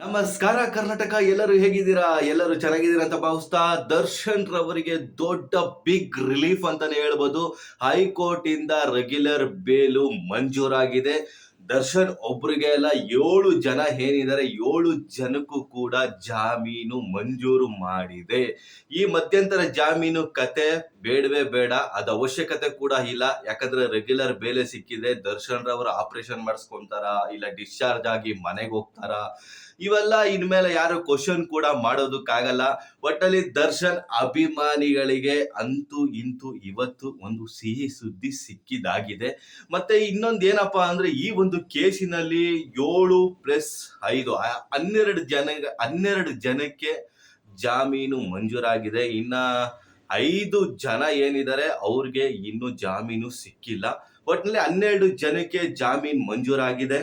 ನಮಸ್ಕಾರ ಕರ್ನಾಟಕ, ಎಲ್ಲರೂ ಹೇಗಿದ್ದೀರಾ? ಎಲ್ಲರೂ ಚೆನ್ನಾಗಿದ್ದೀರಾ ಅಂತ ಭಾವಿಸ್ತಾ ದರ್ಶನ್ ರವರಿಗೆ ದೊಡ್ಡ ಬಿಗ್ ರಿಲೀಫ್ ಅಂತಾನೆ ಹೇಳ್ಬೋದು. ಹೈಕೋರ್ಟ್ ಇಂದ ರೆಗ್ಯುಲರ್ ಬೇಲು ಮಂಜೂರಾಗಿದೆ. ದರ್ಶನ್ ಒಬ್ರಿಗೆ ಅಲ್ಲ ಏಳು ಜನ ಏನಿದ್ದಾರೆ, ಏಳು ಜನಕ್ಕೂ ಕೂಡ ಜಾಮೀನು ಮಂಜೂರು ಮಾಡಿದೆ. ಈ ಮಧ್ಯಂತರ ಜಾಮೀನು ಕತೆ ಬೇಡವೇ ಬೇಡ, ಅದ ಅವಶ್ಯಕತೆ ಕೂಡ ಇಲ್ಲ. ಯಾಕಂದ್ರೆ ರೆಗ್ಯುಲರ್ ಬೇಲೆ ಸಿಕ್ಕಿದೆ ದರ್ಶನ್ ರವರ ಆಪರೇಷನ್ ಮಾಡಿಸ್ಕೊಂತಾರ, ಇಲ್ಲ ಡಿಸ್ಚಾರ್ಜ್ ಆಗಿ ಮನೆಗೆ ಹೋಗ್ತಾರ? ಇವೆಲ್ಲ ಇನ್ಮೇಲೆ ಯಾರು ಕ್ವಶನ್ ಕೂಡ ಮಾಡೋದಕ್ಕಾಗಲ್ಲ. ಒಟ್ಟಲ್ಲಿ ದರ್ಶನ್ ಅಭಿಮಾನಿಗಳಿಗೆ ಅಂತೂ ಇಂತೂ ಇವತ್ತು ಒಂದು ಸಿಹಿ ಸುದ್ದಿ ಸಿಕ್ಕಿದಾಗಿದೆ. ಮತ್ತೆ ಇನ್ನೊಂದು ಏನಪ್ಪಾ ಅಂದ್ರೆ ಈ ಒಂದು ಕೇಸಿನಲ್ಲಿ ಏಳು ಪ್ಲಸ್ ಐದು ಹನ್ನೆರಡು ಜನ, ಹನ್ನೆರಡು ಜನಕ್ಕೆ ಜಾಮೀನು ಮಂಜೂರಾಗಿದೆ. ಇನ್ನ ಐದು ಜನ ಏನಿದ್ದಾರೆ, ಅವ್ರಿಗೆ ಇನ್ನು ಜಾಮೀನು ಸಿಕ್ಕಿಲ್ಲ. ಒಟ್ಟಿನಲ್ಲಿ ಹನ್ನೆರಡು ಜನಕ್ಕೆ ಜಾಮೀನು ಮಂಜೂರಾಗಿದೆ.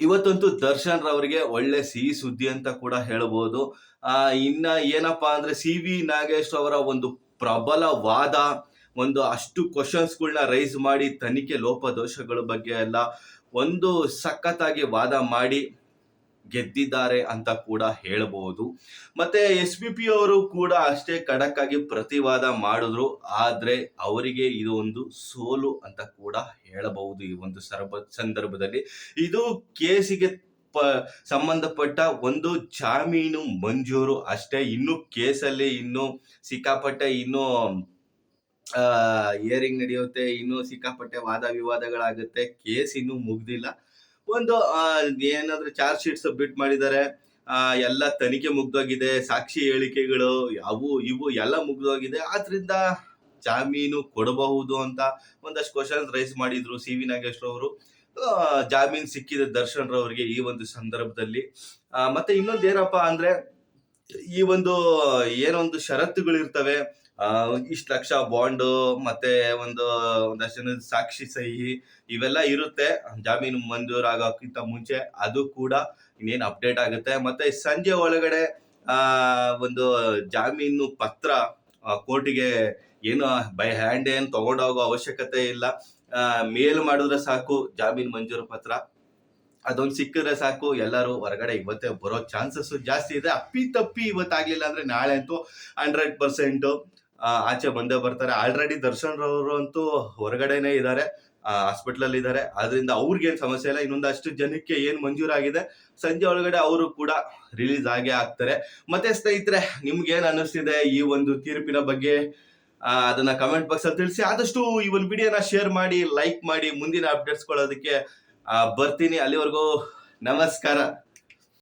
ಇವತ್ತಂತೂ ದರ್ಶನ್ ರವರಿಗೆ ಒಳ್ಳೆ ಸಿಹಿ ಸುದ್ದಿ ಅಂತ ಕೂಡ ಹೇಳ್ಬೋದು. ಇನ್ನ ಏನಪ್ಪಾ ಅಂದ್ರೆ ಸಿ ವಿ ನಾಗೇಶ್ ಅವರ ಒಂದು ಪ್ರಬಲ ವಾದ ಒಂದು ಅಷ್ಟು ಕ್ವಶನ್ಸ್ಗಳನ್ನ ರೈಸ್ ಮಾಡಿ, ತನಿಖೆ, ಲೋಪದೋಷಗಳ ಬಗ್ಗೆ ಎಲ್ಲ ಒಂದು ಸಖತ್ತಾಗಿ ವಾದ ಮಾಡಿ ಗೆದ್ದಿದ್ದಾರೆ ಅಂತ ಕೂಡ ಹೇಳಬಹುದು ಮತ್ತೆ ಎಸ್ ಪಿ ಪಿ ಅವರು ಕೂಡ ಅಷ್ಟೇ ಖಡಕ್ ಆಗಿ ಪ್ರತಿವಾದ ಮಾಡಿದ್ರು. ಆದ್ರೆ ಅವರಿಗೆ ಇದು ಒಂದು ಸೋಲು ಅಂತ ಕೂಡ ಹೇಳಬಹುದು ಈ ಒಂದು ಸರ್ಬ, ಸಂದರ್ಭದಲ್ಲಿ. ಇದು ಕೇಸಿಗೆ ಪ, ಸಂಬಂಧಪಟ್ಟ ಒಂದು ಜಾಮೀನು ಮಂಜೂರು ಅಷ್ಟೇ. ಇನ್ನು ಕೇಸಲ್ಲಿ ಇನ್ನು ಸಿಕ್ಕಾಪಟ್ಟೆ ಇನ್ನು ಹಿಯರಿಂಗ್ ನಡೆಯುತ್ತೆ, ಇನ್ನು ಸಿಕ್ಕಾಪಟ್ಟೆ ವಾದ ವಿವಾದಗಳಾಗುತ್ತೆ ಕೇಸ್ ಇನ್ನೂ ಮುಗ್ದಿಲ್ಲ. ಒಂದು ಏನಾದರೂ ಚಾರ್ಜ್ ಶೀಟ್ ಸಬ್ಮಿಟ್ ಮಾಡಿದ್ದಾರೆ ಎಲ್ಲ ತನಿಖೆ ಮುಗ್ದೋಗಿದೆ, ಸಾಕ್ಷಿ ಹೇಳಿಕೆಗಳು ಅವು ಇವು ಎಲ್ಲ ಮುಗ್ದೋಗಿದೆ, ಆದ್ರಿಂದ ಜಾಮೀನು ಕೊಡಬಹುದು ಅಂತ ಒಂದಷ್ಟು ಕ್ವಶನ್ಸ್ ರೈಸ್ ಮಾಡಿದ್ರು ಸಿ ವಿ ನಾಗೇಶ್ ಅವರು. ಜಾಮೀನು ಸಿಕ್ಕಿದೆ ದರ್ಶನ್ ರವರಿಗೆ ಈ ಒಂದು ಸಂದರ್ಭದಲ್ಲಿ. ಮತ್ತೆ ಇನ್ನೊಂದು ಏನಪ್ಪಾ ಅಂದ್ರೆ, ಈ ಒಂದು ಏನೊಂದು ಷರತ್ತುಗಳು ಇರ್ತವೆ ಇಷ್ಟು ಲಕ್ಷ ಬಾಂಡು, ಮತ್ತೆ ಒಂದು, ಒಂದಷ್ಟು ಸಾಕ್ಷಿ ಸಹಿ, ಇವೆಲ್ಲ ಇರುತ್ತೆ. ಜಾಮೀನು ಮಂಜೂರಾಗೋಕ್ಕಿಂತ ಮುಂಚೆ ಅದು ಕೂಡ ಇನ್ನೇನು ಅಪ್ಡೇಟ್ ಆಗುತ್ತೆ. ಮತ್ತೆ ಸಂಜೆ ಒಳಗಡೆ ಒಂದು ಜಾಮೀನು ಪತ್ರ ಕೋರ್ಟಿಗೆ ಏನು ಬೈ ಹ್ಯಾಂಡ್ ಏನು ತಗೊಂಡೋಗೋ ಅವಶ್ಯಕತೆ ಇಲ್ಲ. ಮೇಲ್ ಮಾಡಿದ್ರೆ ಸಾಕು, ಜಾಮೀನು ಮಂಜೂರು ಪತ್ರ. ಅದೊಂದು ಸಿಕ್ಕಿದ್ರೆ ಸಾಕು, ಎಲ್ಲರೂ ಹೊರಗಡೆ ಇವತ್ತೇ ಬರೋ ಚಾನ್ಸಸ್ ಜಾಸ್ತಿ ಇದೆ. ಅಪ್ಪಿ ತಪ್ಪಿ ಇವತ್ತಾಗ್ಲಿಲ್ಲ ಅಂದ್ರೆ ನಾಳೆ ಅಂತೂ ಹಂಡ್ರೆಡ್ ಪರ್ಸೆಂಟ್ ಆಚೆ ಬಂದೇ ಬರ್ತಾರೆ. ಆಲ್ರೆಡಿ ದರ್ಶನ್ ರವರು ಅಂತೂ ಹೊರಗಡೆನೆ ಇದ್ದಾರೆ. ಹಾಸ್ಪಿಟಲ್ ಇದ್ದಾರೆ. ಅದರಿಂದ ಅವ್ರಿಗೆ ಏನು ಸಮಸ್ಯೆ ಇಲ್ಲ. ಇನ್ನೊಂದಷ್ಟು ಜನಕ್ಕೆ ಏನ್ ಮಂಜೂರಾಗಿದೆ ಸಂಜೆ ಒಳಗಡೆ ಅವರು ಕೂಡ ರಿಲೀಸ್ ಆಗೇ ಆಗ್ತಾರೆ. ಮತ್ತೆ ಸ್ನೇಹಿತರೆ ನಿಮ್ಗೆ ಏನ್ ಅನಿಸ್ತಿದೆ ಈ ಒಂದು ತೀರ್ಪಿನ ಬಗ್ಗೆ? ಅದನ್ನ ಕಮೆಂಟ್ ಬಾಕ್ಸ್ ಅಲ್ಲಿ ತಿಳಿಸಿ. ಆದಷ್ಟು ಈ ಒಂದು ವಿಡಿಯೋನ ಶೇರ್ ಮಾಡಿ ಲೈಕ್ ಮಾಡಿ, ಮುಂದಿನ ಅಪ್ಡೇಟ್ಸ್ ಕೊಡೋದಕ್ಕೆ ಬರ್ತೀನಿ. ಅಲ್ಲಿವರೆಗೂ ನಮಸ್ಕಾರ.